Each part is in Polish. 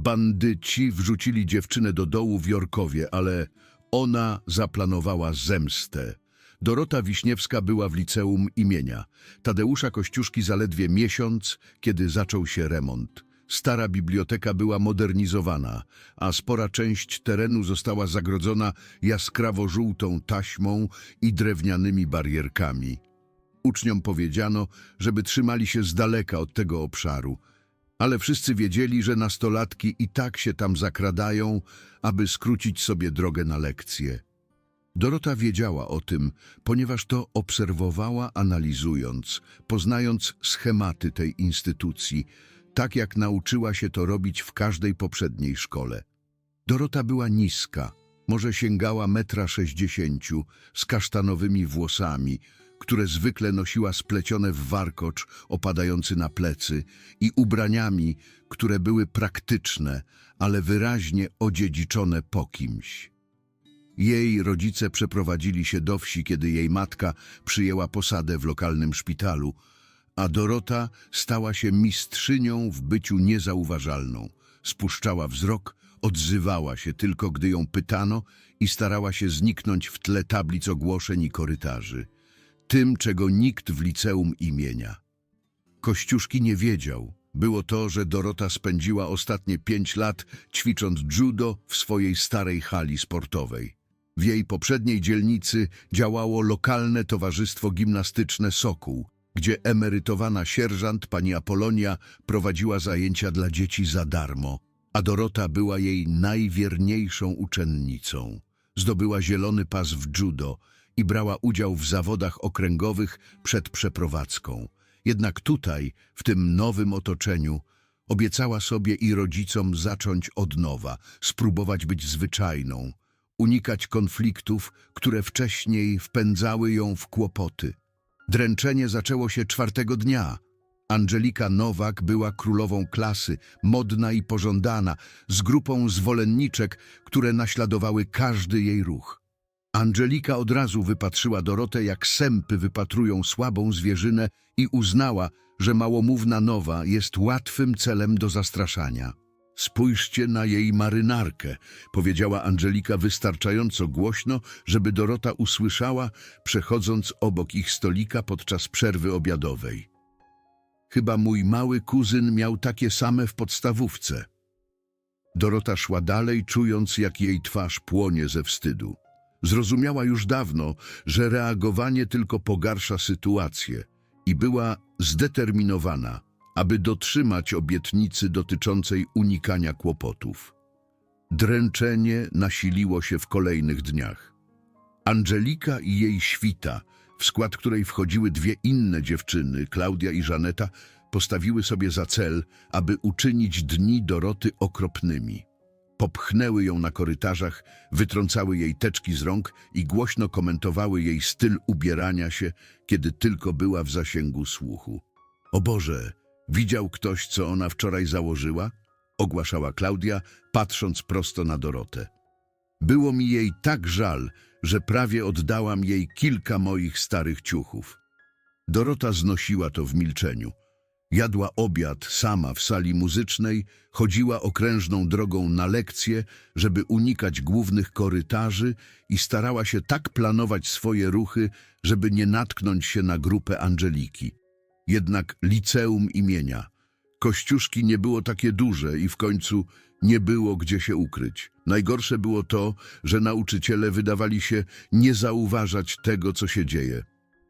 Bandyci wrzucili dziewczynę do dołu w Jorkowie, ale ona zaplanowała zemstę. Dorota Wiśniewska była w liceum imienia. Tadeusza Kościuszki zaledwie miesiąc, kiedy zaczął się remont. Stara biblioteka była modernizowana, a spora część terenu została zagrodzona jaskrawo-żółtą taśmą i drewnianymi barierkami. Uczniom powiedziano, żeby trzymali się z daleka od tego obszaru, ale wszyscy wiedzieli, że nastolatki i tak się tam zakradają, aby skrócić sobie drogę na lekcje. Dorota wiedziała o tym, ponieważ to obserwowała analizując, poznając schematy tej instytucji, tak jak nauczyła się to robić w każdej poprzedniej szkole. Dorota była niska, może sięgała metra sześćdziesięciu, z kasztanowymi włosami, które zwykle nosiła splecione w warkocz opadający na plecy i ubraniami, które były praktyczne, ale wyraźnie odziedziczone po kimś. Jej rodzice przeprowadzili się do wsi, kiedy jej matka przyjęła posadę w lokalnym szpitalu, a Dorota stała się mistrzynią w byciu niezauważalną. Spuszczała wzrok, odzywała się tylko, gdy ją pytano i starała się zniknąć w tle tablic ogłoszeń i korytarzy. Tym, czego nikt w liceum imienia. Kościuszki nie wiedział. Było to, że Dorota spędziła ostatnie pięć lat ćwicząc judo w swojej starej hali sportowej. W jej poprzedniej dzielnicy działało lokalne towarzystwo gimnastyczne Sokół, gdzie emerytowana sierżant pani Apolonia prowadziła zajęcia dla dzieci za darmo, a Dorota była jej najwierniejszą uczennicą. Zdobyła zielony pas w judo i brała udział w zawodach okręgowych przed przeprowadzką. Jednak tutaj, w tym nowym otoczeniu, obiecała sobie i rodzicom zacząć od nowa, spróbować być zwyczajną, unikać konfliktów, które wcześniej wpędzały ją w kłopoty. Dręczenie zaczęło się czwartego dnia. Angelika Nowak była królową klasy, modna i pożądana, z grupą zwolenniczek, które naśladowały każdy jej ruch. Angelika od razu wypatrzyła Dorotę, jak sępy wypatrują słabą zwierzynę i uznała, że małomówna Nowa jest łatwym celem do zastraszania. Spójrzcie na jej marynarkę, powiedziała Angelika wystarczająco głośno, żeby Dorota usłyszała, przechodząc obok ich stolika podczas przerwy obiadowej. Chyba mój mały kuzyn miał takie same w podstawówce. Dorota szła dalej, czując, jak jej twarz płonie ze wstydu. Zrozumiała już dawno, że reagowanie tylko pogarsza sytuację i była zdeterminowana, aby dotrzymać obietnicy dotyczącej unikania kłopotów. Dręczenie nasiliło się w kolejnych dniach. Angelika i jej świta, w skład której wchodziły dwie inne dziewczyny, Klaudia i Żaneta, postawiły sobie za cel, aby uczynić dni Doroty okropnymi. Popchnęły ją na korytarzach, wytrącały jej teczki z rąk i głośno komentowały jej styl ubierania się, kiedy tylko była w zasięgu słuchu. O Boże, widział ktoś, co ona wczoraj założyła? Ogłaszała Klaudia, patrząc prosto na Dorotę. Było mi jej tak żal, że prawie oddałam jej kilka moich starych ciuchów. Dorota znosiła to w milczeniu. Jadła obiad sama w sali muzycznej, chodziła okrężną drogą na lekcje, żeby unikać głównych korytarzy i starała się tak planować swoje ruchy, żeby nie natknąć się na grupę Angeliki. Jednak liceum imienia. Kościuszki nie było takie duże i w końcu nie było gdzie się ukryć. Najgorsze było to, że nauczyciele wydawali się nie zauważać tego, co się dzieje.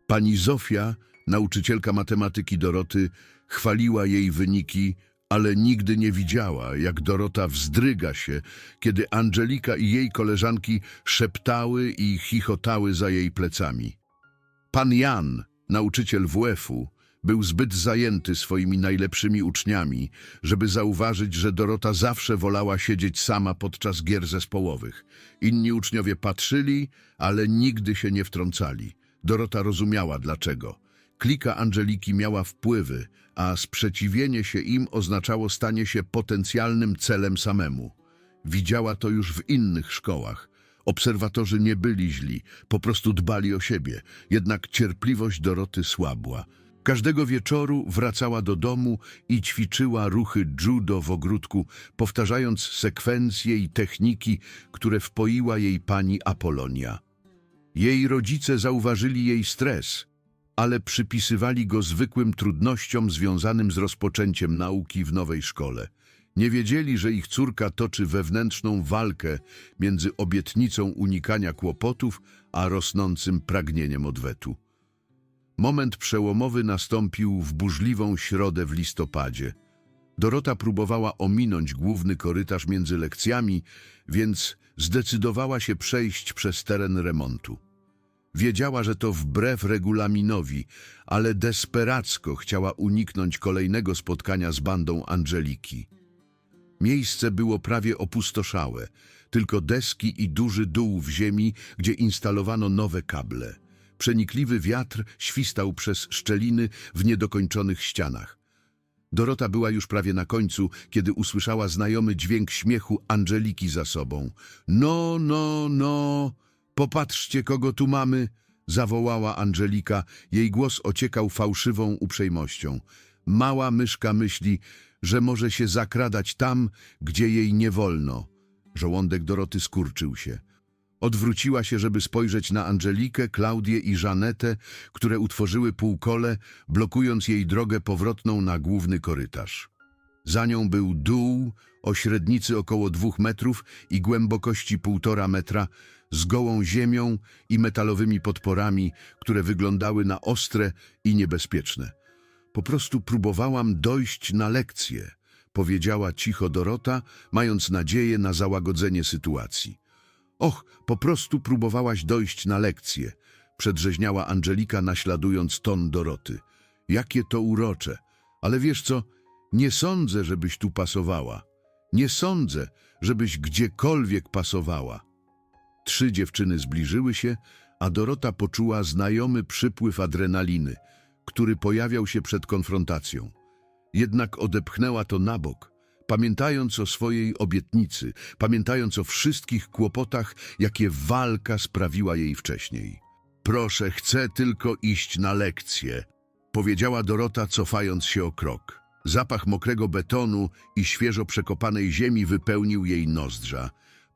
Pani Zofia, nauczycielka matematyki Doroty, chwaliła jej wyniki, ale nigdy nie widziała, jak Dorota wzdryga się, kiedy Angelika i jej koleżanki szeptały i chichotały za jej plecami. Pan Jan, nauczyciel WF-u, był zbyt zajęty swoimi najlepszymi uczniami, żeby zauważyć, że Dorota zawsze wolała siedzieć sama podczas gier zespołowych. Inni uczniowie patrzyli, ale nigdy się nie wtrącali. Dorota rozumiała dlaczego. Klika Angeliki miała wpływy, a sprzeciwienie się im oznaczało stanie się potencjalnym celem samemu. Widziała to już w innych szkołach. Obserwatorzy nie byli źli, po prostu dbali o siebie, jednak cierpliwość Doroty słabła. Każdego wieczoru wracała do domu i ćwiczyła ruchy judo w ogródku, powtarzając sekwencje i techniki, które wpoiła jej pani Apolonia. Jej rodzice zauważyli jej stres, ale przypisywali go zwykłym trudnościom związanym z rozpoczęciem nauki w nowej szkole. Nie wiedzieli, że ich córka toczy wewnętrzną walkę między obietnicą unikania kłopotów, a rosnącym pragnieniem odwetu. Moment przełomowy nastąpił w burzliwą środę w listopadzie. Dorota próbowała ominąć główny korytarz między lekcjami, więc zdecydowała się przejść przez teren remontu. Wiedziała, że to wbrew regulaminowi, ale desperacko chciała uniknąć kolejnego spotkania z bandą Angeliki. Miejsce było prawie opustoszałe, tylko deski i duży dół w ziemi, gdzie instalowano nowe kable. Przenikliwy wiatr świstał przez szczeliny w niedokończonych ścianach. Dorota była już prawie na końcu, kiedy usłyszała znajomy dźwięk śmiechu Angeliki za sobą. No, no, no, popatrzcie, kogo tu mamy, zawołała Angelika. Jej głos ociekał fałszywą uprzejmością. Mała myszka myśli, że może się zakradać tam, gdzie jej nie wolno. Żołądek Doroty skurczył się. Odwróciła się, żeby spojrzeć na Angelikę, Klaudię i Żanetę, które utworzyły półkole, blokując jej drogę powrotną na główny korytarz. Za nią był dół o średnicy około dwóch metrów i głębokości półtora metra, z gołą ziemią i metalowymi podporami, które wyglądały na ostre i niebezpieczne. Po prostu próbowałam dojść na lekcję, powiedziała cicho Dorota, mając nadzieję na załagodzenie sytuacji. Och, po prostu próbowałaś dojść na lekcję, przedrzeźniała Angelika, naśladując ton Doroty. Jakie to urocze. Ale wiesz co, nie sądzę, żebyś tu pasowała. Nie sądzę, żebyś gdziekolwiek pasowała. Trzy dziewczyny zbliżyły się, a Dorota poczuła znajomy przypływ adrenaliny, który pojawiał się przed konfrontacją. Jednak odepchnęła to na bok, pamiętając o swojej obietnicy, pamiętając o wszystkich kłopotach, jakie walka sprawiła jej wcześniej. Proszę, chcę tylko iść na lekcję, powiedziała Dorota, cofając się o krok. Zapach mokrego betonu i świeżo przekopanej ziemi wypełnił jej nozdrza.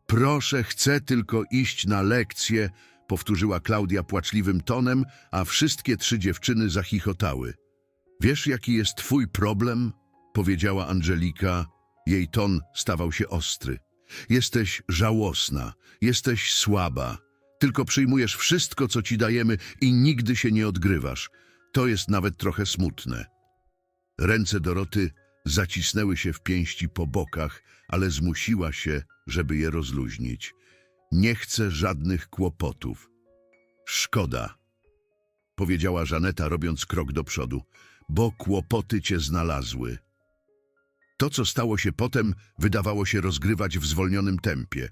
Proszę, chcę tylko iść na lekcję, powtórzyła Klaudia płaczliwym tonem, a wszystkie trzy dziewczyny zachichotały. Wiesz, jaki jest twój problem? powiedziała Angelika. Jej ton stawał się ostry. Jesteś żałosna, jesteś słaba. Tylko przyjmujesz wszystko, co ci dajemy i nigdy się nie odgrywasz. To jest nawet trochę smutne. Ręce Doroty zacisnęły się w pięści po bokach, ale zmusiła się, żeby je rozluźnić. Nie chcę żadnych kłopotów. Szkoda, powiedziała Żaneta, robiąc krok do przodu, bo kłopoty cię znalazły. To, co stało się potem, wydawało się rozgrywać w zwolnionym tempie.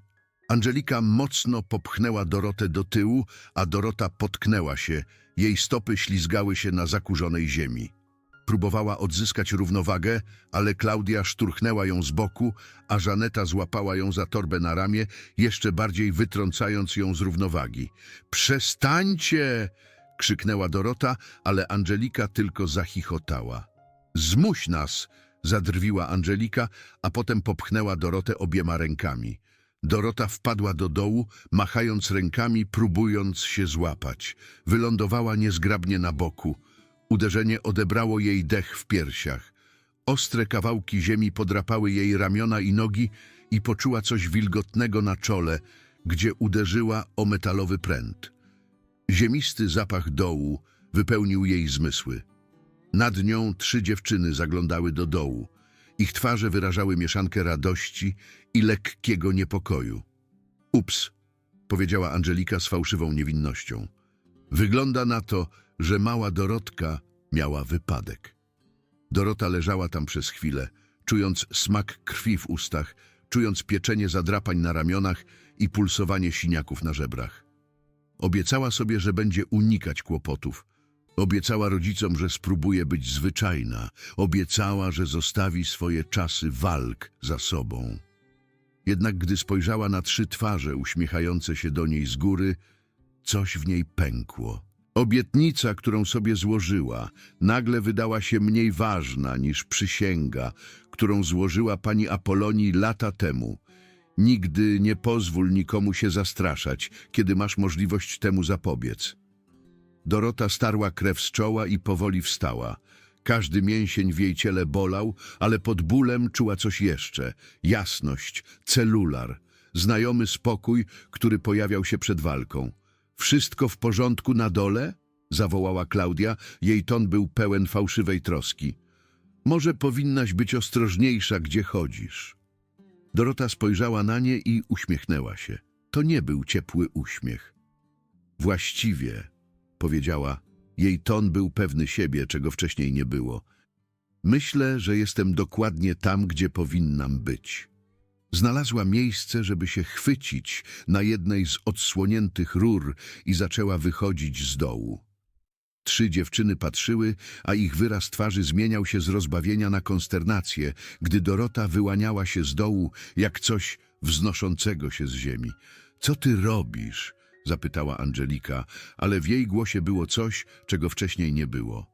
Angelika mocno popchnęła Dorotę do tyłu, a Dorota potknęła się. Jej stopy ślizgały się na zakurzonej ziemi. Próbowała odzyskać równowagę, ale Klaudia szturchnęła ją z boku, a Żaneta złapała ją za torbę na ramię, jeszcze bardziej wytrącając ją z równowagi. Przestańcie! krzyknęła Dorota, ale Angelika tylko zachichotała. Zmuś nas! zadrwiła Angelika, a potem popchnęła Dorotę obiema rękami. Dorota wpadła do dołu, machając rękami, próbując się złapać. Wylądowała niezgrabnie na boku. Uderzenie odebrało jej dech w piersiach. Ostre kawałki ziemi podrapały jej ramiona i nogi i poczuła coś wilgotnego na czole, gdzie uderzyła o metalowy pręt. Ziemisty zapach dołu wypełnił jej zmysły. Nad nią trzy dziewczyny zaglądały do dołu. Ich twarze wyrażały mieszankę radości i lekkiego niepokoju. Ups, powiedziała Angelika z fałszywą niewinnością. Wygląda na to, że mała Dorotka miała wypadek. Dorota leżała tam przez chwilę, czując smak krwi w ustach, czując pieczenie zadrapań na ramionach i pulsowanie siniaków na żebrach. Obiecała sobie, że będzie unikać kłopotów. Obiecała rodzicom, że spróbuje być zwyczajna. Obiecała, że zostawi swoje czasy walk za sobą. Jednak gdy spojrzała na trzy twarze uśmiechające się do niej z góry, coś w niej pękło. Obietnica, którą sobie złożyła, nagle wydała się mniej ważna niż przysięga, którą złożyła pani Apolonii lata temu. Nigdy nie pozwól nikomu się zastraszać, kiedy masz możliwość temu zapobiec. Dorota starła krew z czoła i powoli wstała. Każdy mięsień w jej ciele bolał, ale pod bólem czuła coś jeszcze. Jasność, celular, znajomy spokój, który pojawiał się przed walką. Wszystko w porządku na dole? zawołała Klaudia. Jej ton był pełen fałszywej troski. Może powinnaś być ostrożniejsza, gdzie chodzisz. Dorota spojrzała na nie i uśmiechnęła się. To nie był ciepły uśmiech. Właściwie, powiedziała, jej ton był pewny siebie, czego wcześniej nie było. Myślę, że jestem dokładnie tam, gdzie powinnam być. Znalazła miejsce, żeby się chwycić na jednej z odsłoniętych rur i zaczęła wychodzić z dołu. Trzy dziewczyny patrzyły, a ich wyraz twarzy zmieniał się z rozbawienia na konsternację, gdy Dorota wyłaniała się z dołu jak coś wznoszącego się z ziemi. Co ty robisz? zapytała Angelika, ale w jej głosie było coś, czego wcześniej nie było.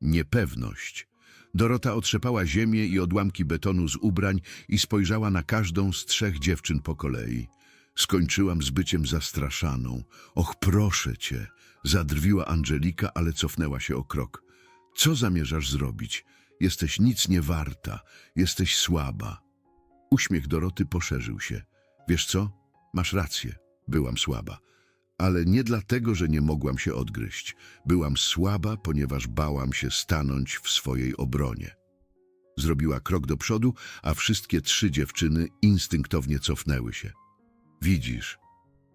Niepewność. Dorota otrzepała ziemię i odłamki betonu z ubrań i spojrzała na każdą z trzech dziewczyn po kolei. Skończyłam z byciem zastraszaną. Och, proszę cię, zadrwiła Angelika, ale cofnęła się o krok. Co zamierzasz zrobić? Jesteś nic nie warta, jesteś słaba. Uśmiech Doroty poszerzył się. Wiesz co? Masz rację, byłam słaba. Ale nie dlatego, że nie mogłam się odgryźć. Byłam słaba, ponieważ bałam się stanąć w swojej obronie. Zrobiła krok do przodu, a wszystkie trzy dziewczyny instynktownie cofnęły się. Widzisz,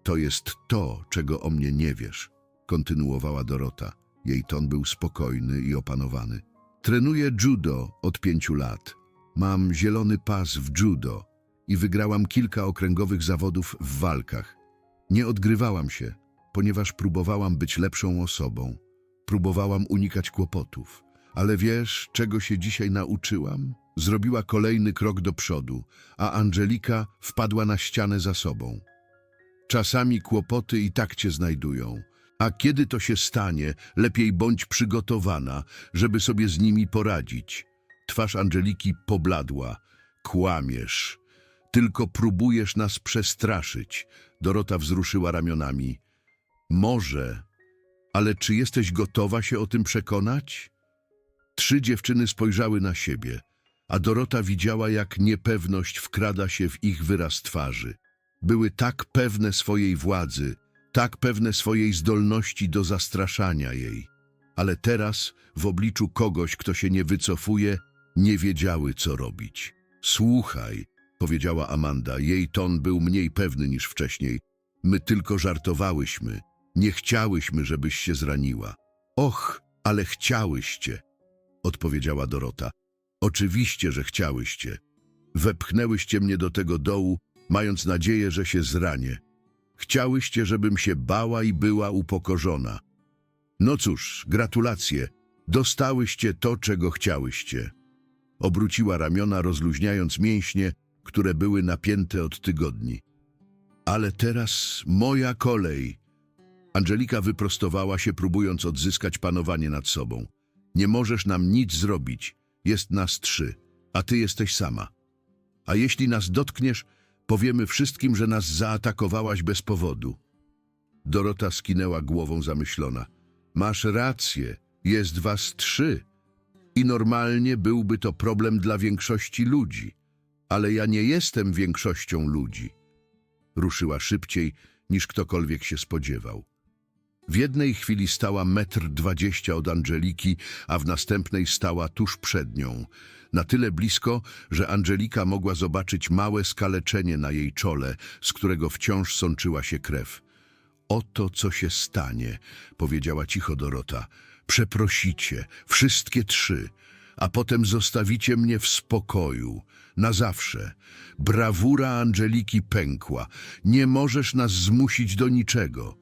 to jest to, czego o mnie nie wiesz, kontynuowała Dorota. Jej ton był spokojny i opanowany. Trenuję judo od pięciu lat. Mam zielony pas w judo i wygrałam kilka okręgowych zawodów w walkach. Nie odgrywałam się, ponieważ próbowałam być lepszą osobą. Próbowałam unikać kłopotów. Ale wiesz, czego się dzisiaj nauczyłam? Zrobiła kolejny krok do przodu, a Angelika wpadła na ścianę za sobą. Czasami kłopoty i tak cię znajdują, a kiedy to się stanie, lepiej bądź przygotowana, żeby sobie z nimi poradzić. Twarz Angeliki pobladła. Kłamiesz. Tylko próbujesz nas przestraszyć. Dorota wzruszyła ramionami. Może, ale czy jesteś gotowa się o tym przekonać? Trzy dziewczyny spojrzały na siebie, a Dorota widziała, jak niepewność wkrada się w ich wyraz twarzy. Były tak pewne swojej władzy, tak pewne swojej zdolności do zastraszania jej. Ale teraz, w obliczu kogoś, kto się nie wycofuje, nie wiedziały, co robić. Słuchaj, powiedziała Amanda, jej ton był mniej pewny niż wcześniej. My tylko żartowałyśmy. Nie chciałyśmy, żebyś się zraniła. Och, ale chciałyście, odpowiedziała Dorota. Oczywiście, że chciałyście. Wepchnęłyście mnie do tego dołu, mając nadzieję, że się zranię. Chciałyście, żebym się bała i była upokorzona. No cóż, gratulacje. Dostałyście to, czego chciałyście. Obróciła ramiona, rozluźniając mięśnie, które były napięte od tygodni. Ale teraz moja kolej. Angelika wyprostowała się, próbując odzyskać panowanie nad sobą. Nie możesz nam nic zrobić. Jest nas trzy, a ty jesteś sama. A jeśli nas dotkniesz, powiemy wszystkim, że nas zaatakowałaś bez powodu. Dorota skinęła głową zamyślona. Masz rację, jest was trzy. I normalnie byłby to problem dla większości ludzi. Ale ja nie jestem większością ludzi. Ruszyła szybciej, niż ktokolwiek się spodziewał. W jednej chwili stała metr dwadzieścia od Angeliki, a w następnej stała tuż przed nią. Na tyle blisko, że Angelika mogła zobaczyć małe skaleczenie na jej czole, z którego wciąż sączyła się krew. Oto co się stanie, powiedziała cicho Dorota. Przeprosicie, wszystkie trzy, a potem zostawicie mnie w spokoju. Na zawsze. Brawura Angeliki pękła. Nie możesz nas zmusić do niczego.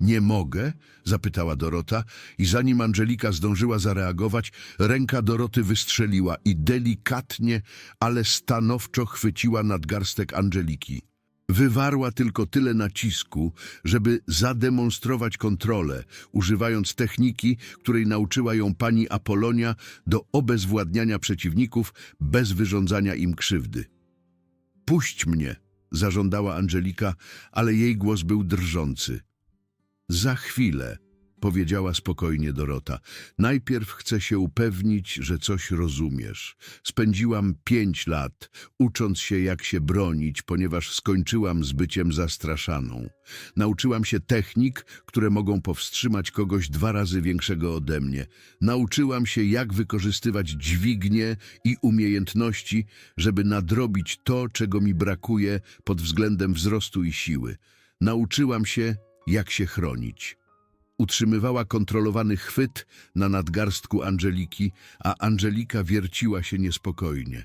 Nie mogę? zapytała Dorota i zanim Angelika zdążyła zareagować, ręka Doroty wystrzeliła i delikatnie, ale stanowczo chwyciła nadgarstek Angeliki. Wywarła tylko tyle nacisku, żeby zademonstrować kontrolę, używając techniki, której nauczyła ją pani Apolonia do obezwładniania przeciwników bez wyrządzania im krzywdy. Puść mnie, zażądała Angelika, ale jej głos był drżący. Za chwilę, powiedziała spokojnie Dorota. Najpierw chcę się upewnić, że coś rozumiesz. Spędziłam pięć lat, ucząc się, jak się bronić, ponieważ skończyłam z byciem zastraszaną. Nauczyłam się technik, które mogą powstrzymać kogoś dwa razy większego ode mnie. Nauczyłam się, jak wykorzystywać dźwignie i umiejętności, żeby nadrobić to, czego mi brakuje pod względem wzrostu i siły. Nauczyłam się, jak się chronić. Utrzymywała kontrolowany chwyt na nadgarstku Angeliki, a Angelika wierciła się niespokojnie.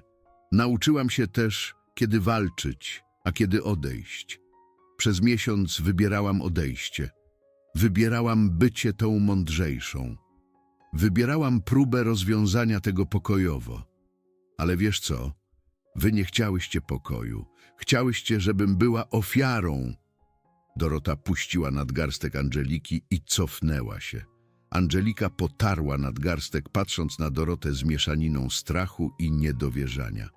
Nauczyłam się też, kiedy walczyć, a kiedy odejść. Przez miesiąc wybierałam odejście. Wybierałam bycie tą mądrzejszą. Wybierałam próbę rozwiązania tego pokojowo. Ale wiesz co? Wy nie chciałyście pokoju. Chciałyście, żebym była ofiarą. Dorota puściła nadgarstek Angeliki i cofnęła się. Angelika potarła nadgarstek, patrząc na Dorotę z mieszaniną strachu i niedowierzania.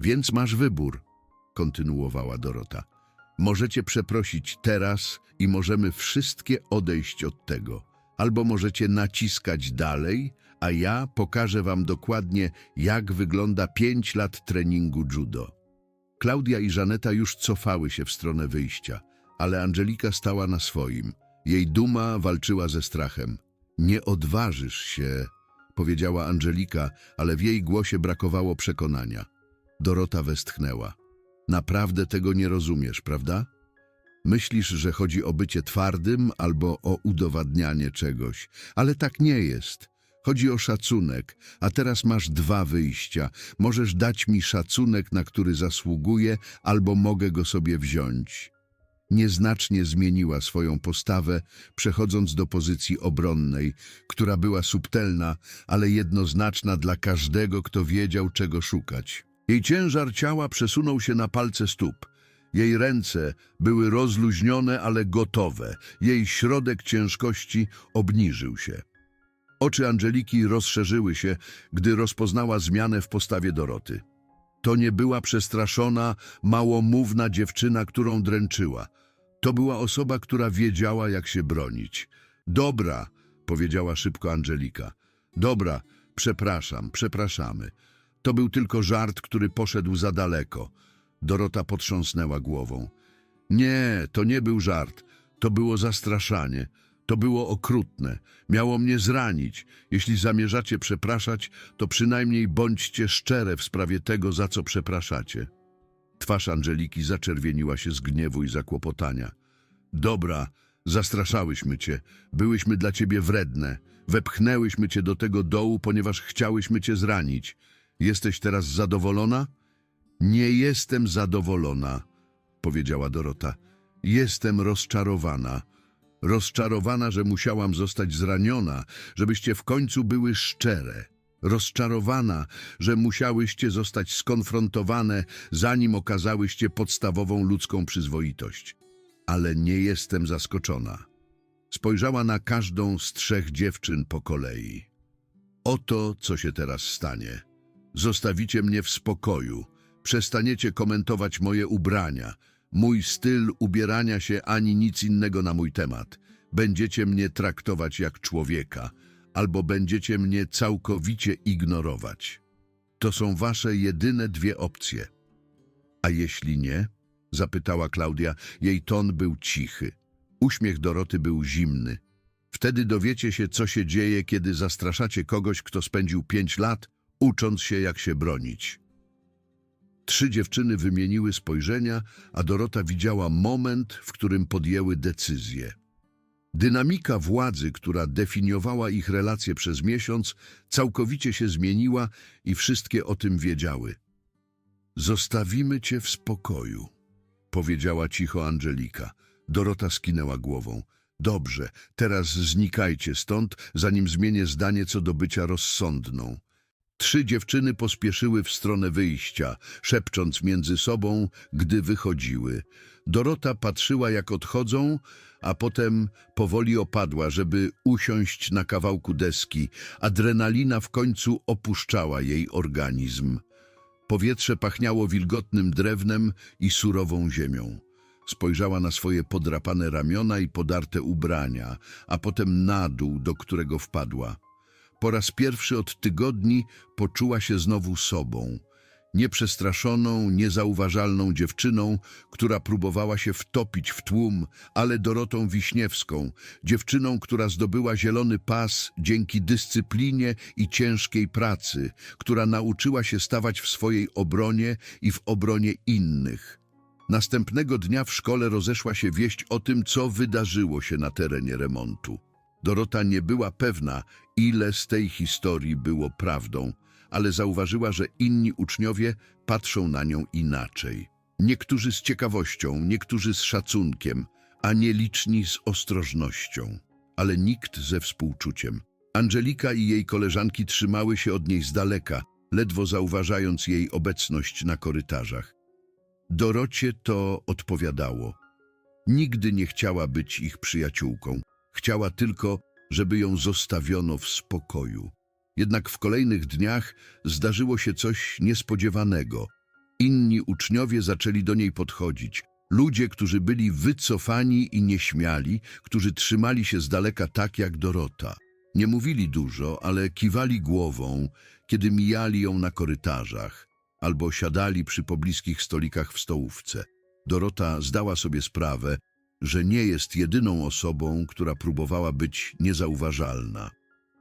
Więc masz wybór, kontynuowała Dorota. Możecie przeprosić teraz i możemy wszystkie odejść od tego. Albo możecie naciskać dalej, a ja pokażę wam dokładnie, jak wygląda pięć lat treningu judo. Klaudia i Żaneta już cofały się w stronę wyjścia, ale Angelika stała na swoim. Jej duma walczyła ze strachem. Nie odważysz się, powiedziała Angelika, ale w jej głosie brakowało przekonania. Dorota westchnęła. Naprawdę tego nie rozumiesz, prawda? Myślisz, że chodzi o bycie twardym albo o udowadnianie czegoś, ale tak nie jest. Chodzi o szacunek, a teraz masz dwa wyjścia. Możesz dać mi szacunek, na który zasługuję, albo mogę go sobie wziąć. Nieznacznie zmieniła swoją postawę, przechodząc do pozycji obronnej, która była subtelna, ale jednoznaczna dla każdego, kto wiedział, czego szukać. Jej ciężar ciała przesunął się na palce stóp. Jej ręce były rozluźnione, ale gotowe. Jej środek ciężkości obniżył się. Oczy Angeliki rozszerzyły się, gdy rozpoznała zmianę w postawie Doroty. To nie była przestraszona, małomówna dziewczyna, którą dręczyła. To była osoba, która wiedziała, jak się bronić. Dobra, powiedziała szybko Angelika. Dobra, przepraszam, przepraszamy. To był tylko żart, który poszedł za daleko. Dorota potrząsnęła głową. Nie, to nie był żart. To było zastraszanie. To było okrutne. Miało mnie zranić. Jeśli zamierzacie przepraszać, to przynajmniej bądźcie szczere w sprawie tego, za co przepraszacie. Twarz Angeliki zaczerwieniła się z gniewu i zakłopotania. Dobra, zastraszałyśmy cię. Byłyśmy dla ciebie wredne. Wepchnęłyśmy cię do tego dołu, ponieważ chciałyśmy cię zranić. Jesteś teraz zadowolona? Nie jestem zadowolona, powiedziała Dorota. Jestem rozczarowana. Rozczarowana, że musiałam zostać zraniona, żebyście w końcu były szczere. Rozczarowana, że musiałyście zostać skonfrontowane, zanim okazałyście podstawową ludzką przyzwoitość. Ale nie jestem zaskoczona. Spojrzała na każdą z trzech dziewczyn po kolei. Oto, co się teraz stanie. Zostawicie mnie w spokoju. Przestaniecie komentować moje ubrania, mój styl ubierania się ani nic innego na mój temat. Będziecie mnie traktować jak człowieka, albo będziecie mnie całkowicie ignorować. To są wasze jedyne dwie opcje. A jeśli nie? Zapytała Klaudia. Jej ton był cichy. Uśmiech Doroty był zimny. Wtedy dowiecie się, co się dzieje, kiedy zastraszacie kogoś, kto spędził pięć lat, ucząc się, jak się bronić. Trzy dziewczyny wymieniły spojrzenia, a Dorota widziała moment, w którym podjęły decyzję. Dynamika władzy, która definiowała ich relacje przez miesiąc, całkowicie się zmieniła i wszystkie o tym wiedziały. Zostawimy cię w spokoju, powiedziała cicho Angelika. Dorota skinęła głową. Dobrze, teraz znikajcie stąd, zanim zmienię zdanie co do bycia rozsądną. Trzy dziewczyny pospieszyły w stronę wyjścia, szepcząc między sobą, gdy wychodziły. Dorota patrzyła, jak odchodzą, a potem powoli opadła, żeby usiąść na kawałku deski. Adrenalina w końcu opuszczała jej organizm. Powietrze pachniało wilgotnym drewnem i surową ziemią. Spojrzała na swoje podrapane ramiona i podarte ubrania, a potem na dół, do którego wpadła. Po raz pierwszy od tygodni poczuła się znowu sobą. Nieprzestraszoną, niezauważalną dziewczyną, która próbowała się wtopić w tłum, ale Dorotą Wiśniewską, dziewczyną, która zdobyła zielony pas dzięki dyscyplinie i ciężkiej pracy, która nauczyła się stawać w swojej obronie i w obronie innych. Następnego dnia w szkole rozeszła się wieść o tym, co wydarzyło się na terenie remontu. Dorota nie była pewna, ile z tej historii było prawdą, ale zauważyła, że inni uczniowie patrzą na nią inaczej. Niektórzy z ciekawością, niektórzy z szacunkiem, a nieliczni z ostrożnością, ale nikt ze współczuciem. Angelika i jej koleżanki trzymały się od niej z daleka, ledwo zauważając jej obecność na korytarzach. Dorocie to odpowiadało. Nigdy nie chciała być ich przyjaciółką. Chciała tylko, żeby ją zostawiono w spokoju. Jednak w kolejnych dniach zdarzyło się coś niespodziewanego. Inni uczniowie zaczęli do niej podchodzić. Ludzie, którzy byli wycofani i nieśmiali, którzy trzymali się z daleka tak jak Dorota. Nie mówili dużo, ale kiwali głową, kiedy mijali ją na korytarzach albo siadali przy pobliskich stolikach w stołówce. Dorota zdała sobie sprawę, że nie jest jedyną osobą, która próbowała być niezauważalna.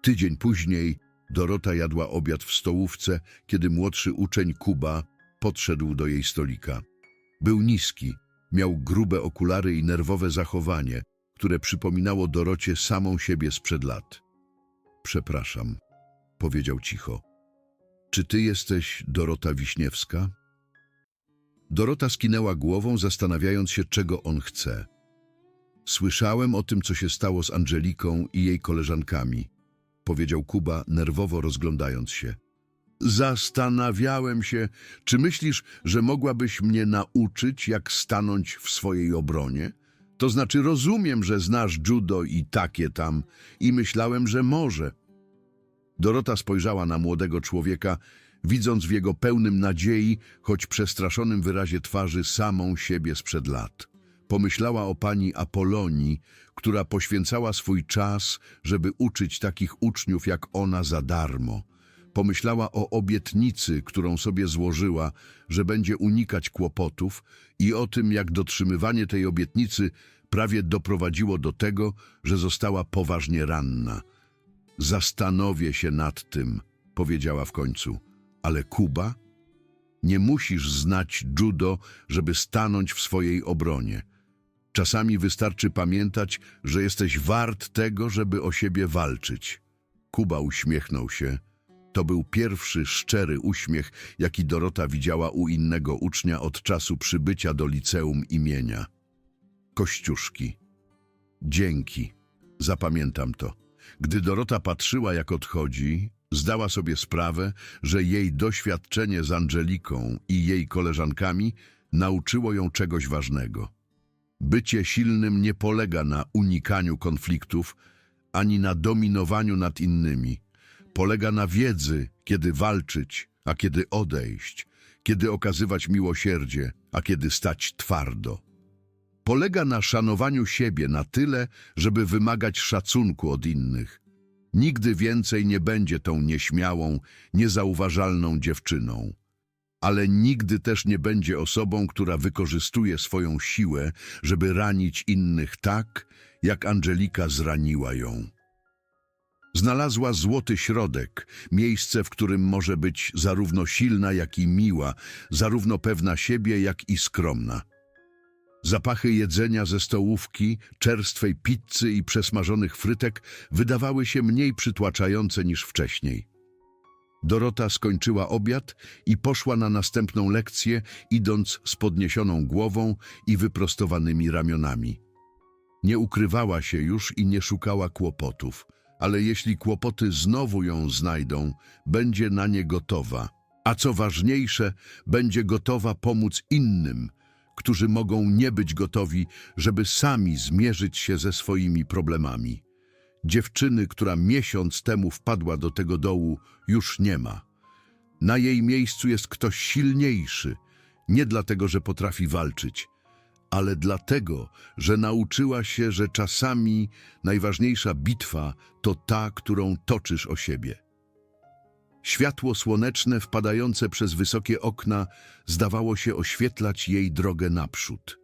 Tydzień później Dorota jadła obiad w stołówce, kiedy młodszy uczeń Kuba podszedł do jej stolika. Był niski, miał grube okulary i nerwowe zachowanie, które przypominało Dorocie samą siebie sprzed lat. Przepraszam, powiedział cicho. Czy ty jesteś Dorota Wiśniewska? Dorota skinęła głową, zastanawiając się, czego on chce. Słyszałem o tym, co się stało z Angeliką i jej koleżankami, powiedział Kuba, nerwowo rozglądając się. Zastanawiałem się, czy myślisz, że mogłabyś mnie nauczyć, jak stanąć w swojej obronie? To znaczy, rozumiem, że znasz judo i takie tam, i myślałem, że może. Dorota spojrzała na młodego człowieka, widząc w jego pełnym nadziei, choć przestraszonym wyrazie twarzy samą siebie sprzed lat. Pomyślała o pani Apolonii, która poświęcała swój czas, żeby uczyć takich uczniów jak ona za darmo. Pomyślała o obietnicy, którą sobie złożyła, że będzie unikać kłopotów i o tym, jak dotrzymywanie tej obietnicy prawie doprowadziło do tego, że została poważnie ranna. Zastanowię się nad tym, powiedziała w końcu. Ale Kuba? Nie musisz znać judo, żeby stanąć w swojej obronie. Czasami wystarczy pamiętać, że jesteś wart tego, żeby o siebie walczyć. Kuba uśmiechnął się. To był pierwszy szczery uśmiech, jaki Dorota widziała u innego ucznia od czasu przybycia do liceum imienia. Kościuszki. Dzięki. Zapamiętam to. Gdy Dorota patrzyła, jak odchodzi, zdała sobie sprawę, że jej doświadczenie z Angeliką i jej koleżankami nauczyło ją czegoś ważnego. Bycie silnym nie polega na unikaniu konfliktów, ani na dominowaniu nad innymi. Polega na wiedzy, kiedy walczyć, a kiedy odejść, kiedy okazywać miłosierdzie, a kiedy stać twardo. Polega na szanowaniu siebie na tyle, żeby wymagać szacunku od innych. Nigdy więcej nie będzie tą nieśmiałą, niezauważalną dziewczyną. Ale nigdy też nie będzie osobą, która wykorzystuje swoją siłę, żeby ranić innych tak, jak Angelika zraniła ją. Znalazła złoty środek, miejsce, w którym może być zarówno silna, jak i miła, zarówno pewna siebie, jak i skromna. Zapachy jedzenia ze stołówki, czerstwej pizzy i przesmażonych frytek wydawały się mniej przytłaczające niż wcześniej. Dorota skończyła obiad i poszła na następną lekcję, idąc z podniesioną głową i wyprostowanymi ramionami. Nie ukrywała się już i nie szukała kłopotów, ale jeśli kłopoty znowu ją znajdą, będzie na nie gotowa. A co ważniejsze, będzie gotowa pomóc innym, którzy mogą nie być gotowi, żeby sami zmierzyć się ze swoimi problemami. Dziewczyny, która miesiąc temu wpadła do tego dołu, już nie ma. Na jej miejscu jest ktoś silniejszy, nie dlatego, że potrafi walczyć, ale dlatego, że nauczyła się, że czasami najważniejsza bitwa to ta, którą toczysz o siebie. Światło słoneczne wpadające przez wysokie okna zdawało się oświetlać jej drogę naprzód.